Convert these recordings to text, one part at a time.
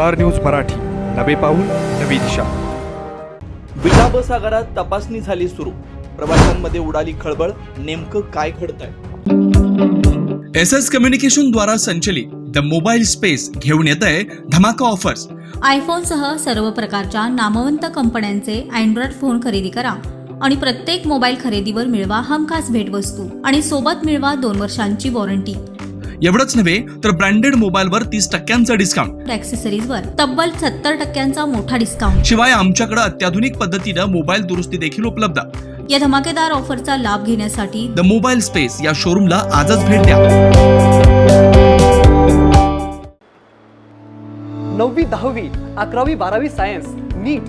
Star news Marathi. नवे पाऊल नवी दिशा. विटा बस आगारात तपासणी झाली सुरू. प्रवाशांमध्ये उडाली खळबळ नेमकं काय घडतंय? एस एस कम्युनिकेशन द्वारा संचलित द मोबाईल स्पेस घेऊन येत आहे धमाका ऑफर्स. आयफोनसह सर्व प्रकारच्या नामवंत कंपन्यांचे अँड्रॉइड फोन खरेदी करा आणि प्रत्येक मोबाईल खरेदीवर मिळवा हमखास भेटवस्तू आणि सोबत मिळवा दोन वर्षांची वॉरंटी. एवढंच नव्हे तर ब्रँडेड मोबाईलवर तीस टक्क्यांचं डिस्काउंट ॲक्सेसरीजवर तब्बल सत्तर टक्क्यांचा मोठा डिस्काउंट शिवाय आमच्याकडे अत्याधुनिक पद्धतीनं मोबाईल दुरुस्ती देखील उपलब्ध. या धमाकेदार ऑफरचा लाभ घेण्यासाठी द मोबाईल स्पेस या शोरूमला आजच भेट द्या. नववी दहावी अकरावी बारावी science NEET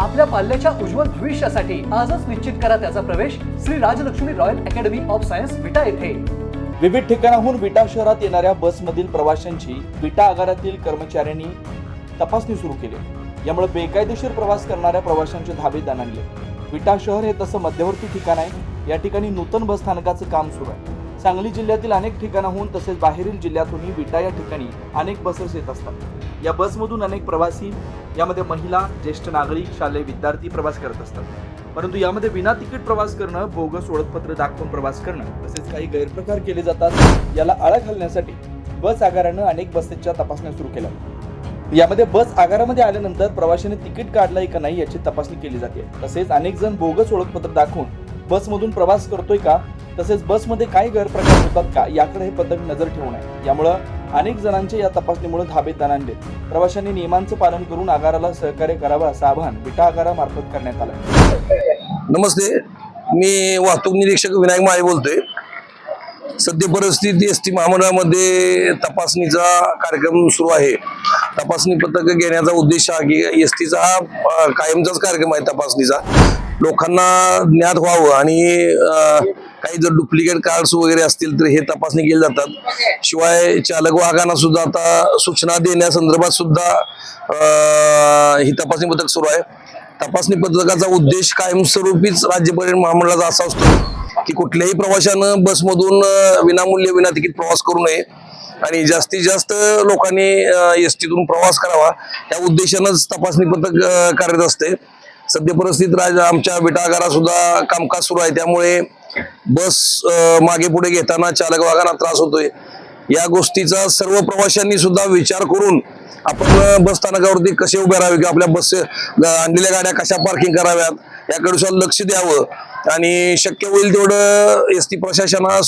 आपल्या पाल्याच्या उज्ज्वल भविष्यासाठी आजच निश्चित करा त्याचा प्रवेश Shri Rajalakshmi royal academy of science Vita येथे. विविध ठिकाणाहून विटा शहरात येणाऱ्या बसमधील प्रवाशांची विटा आगारातील कर्मचाऱ्यांनी तपासणी सुरू केली. यामुळे बेकायदेशीर प्रवास करणाऱ्या प्रवाशांचे धाबे दणाणले विटा शहर हे तसं मध्यवर्ती ठिकाण आहे. या ठिकाणी नूतन बस स्थानकाचं काम सुरू आहे. सांगली जिल्ह्यातील अनेक ठिकाणाहून तसेच बाहेरील जिल्ह्यातूनही विटा या ठिकाणी अनेक बसेस येत असतात. या बसमधून अनेक प्रवासी यामध्ये महिला ज्येष्ठ नागरिक शालेय विद्यार्थी प्रवास करत असतात. परंतु यामध्ये विना तिकीट प्रवास करणं बोगस ओळखपत्र दाखवून प्रवास करणं तसेच काही गैरप्रकार केले जातात याला आळा घालण्यासाठी बस आगारानं अनेक बसेसच्या तपासण्या सुरू केल्या. यामध्ये बस आगारामध्ये आल्यानंतर प्रवाशाने तिकीट काढलंय का नाही याची तपासणी केली जाते. तसेच अनेक जण बोगस ओळखपत्र दाखवून बसमधून प्रवास करतोय का? तसेच बसमध्ये काय गैरप्रकार होतात का? याकडे हे पथक नजर ठेवून आहे. यामुळं अनेक जणांचे या तपासणीमुळे धाबे दणाणले प्रवाशांनी नियमांचं पालन करून आगाराला सहकार्य करावं असं आवाहन विटा आगारामार्फत करण्यात आलं नमस्ते. मी वाहतूक निरीक्षक विनायक माळे बोलतोय. सध्या परिस्थिती एस टी महामंडळामध्ये तपासणीचा कार्यक्रम सुरू आहे. तपासणी पथक घेण्याचा उद्देश हा की एस टीचा हा कायमचाच कार्यक्रम आहे तपासणीचा. लोकांना ज्ञात व्हावं आणि काही जर डुप्लिकेट कार्ड्स वगैरे असतील तर हे तपासणी केली जातात. शिवाय चालक वाहकांना सुद्धा आता सूचना देण्यासंदर्भात सुद्धा ही तपासणी पथक सुरू आहे. तपासणी पथकाचा उद्देश कायमस्वरूपीच राज्य परिवहन महामंडळाचा असा असतो की कुठल्याही प्रवाशानं बसमधून विनामूल्य विना तिकीट प्रवास करू नये. आणि जास्तीत जास्त लोकांनी एस टीतून प्रवास करावा. या उद्देशानंच तपासणी पथक कार्यरत असते. सध्या परिस्थितीत राज आमच्या विटागारात सुद्धा कामकाज सुरू आहे. त्यामुळे बस मागे पुढे घेताना चालक वाघांना त्रास होतोय. या गोष्टीचा सर्व प्रवाशांनी सुद्धा विचार करून आपण बस स्थानकावरती कसे उभे राहावे किंवा आपल्या बस आणलेल्या गाड्या कशा पार्किंग कराव्यात याकडे सुद्धा लक्ष द्यावं. आणि शक्य होईल तेवढं एस टी प्रशासनास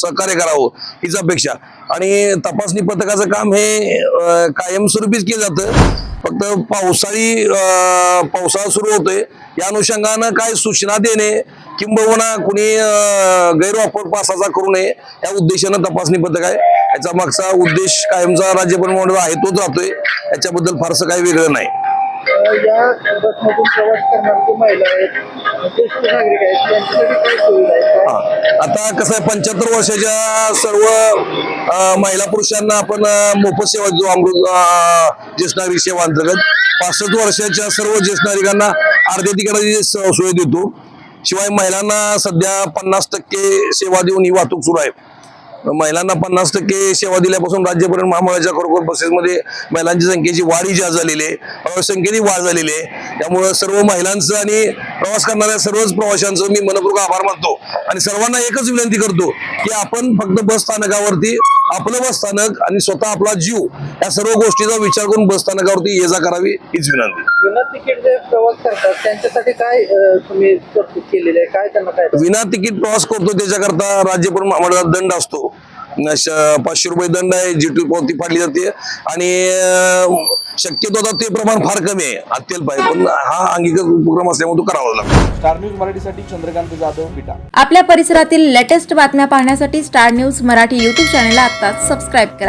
सहकार्य करावं हीच अपेक्षा. आणि तपासणी पथकाचं काम हे कायमस्वरूपीच केलं जातं. फक्त पावसाळी पावसाळा सुरू होतोय. या अनुषंगानं काय सूचना देणे किंबहुना कुणी गैरवापर पासाचा करू नये या उद्देशानं तपासणी पथक आहे याचा मागचा उद्देश कायमचा राज्य परिवहन आहे तोच राहतोय. याच्याबद्दल फारसं काही वेगळं नाही. या बसमधून प्रवास करणारे महिला आहेत ज्येष्ठ नागरिक आहेत त्यांच्यासाठी काय सुविधा आहे? आता कसं आहे पंच्याहत्तर वर्षाच्या सर्व महिला पुरुषांना आपण मोफत सेवा देतो अमृत ज्येष्ठ नागरिक सेवा अंतर्गत. पासष्ट वर्षाच्या सर्व ज्येष्ठ नागरिकांना अर्ध्या तिकिटाची स- सोय देतो. शिवाय महिलांना सध्या पन्नास टक्के सेवा देऊन ही वाहतूक सुरू आहे. महिलांना पन्नास टक्के सेवा दिल्यापासून राज्यपर्यंत महामंडळाच्या खरोखर बसेसमध्ये महिलांची संख्येची वाढ ही जास्त झालेली आहे. संख्येने वाढ झालेली आहे. त्यामुळं सर्व महिलांचं आणि प्रवास करणाऱ्या सर्वच प्रवाशांचं मी मनपूर्वक आभार मानतो. आणि सर्वांना एकच विनंती करतो की आपण फक्त बस स्थानकावरती आपलं बस स्थानक आणि स्वतः आपला जीव या सर्व गोष्टीचा विचार करून बस स्थानकावरती ये जा करावी हीच विनंती. विना तिकीट जे प्रवास करतात त्यांच्यासाठी काय तुम्ही केलेली काय त्यांना काय विना तिकीट प्रवास करतो त्याच्याकरता राज्य महामंडळात दंड असतो. पाचशे रुपये दंड आहे जीटी पावती फाडली जाते. आणि शक्यतो आता ते प्रमाण फार कमी आहे. अत्यल्प आहे पण हा अंगीकृत उपक्रम असल्यामुळे तो करावा लागतो. स्टार न्यूज मराठीसाठी चंद्रकांत जाधव विटा आपल्या परिसरातील लेटेस्ट बातम्या पाहण्यासाठी स्टार न्यूज मराठी यूट्यूब चॅनलला आत्ताच सबस्क्राईब करा.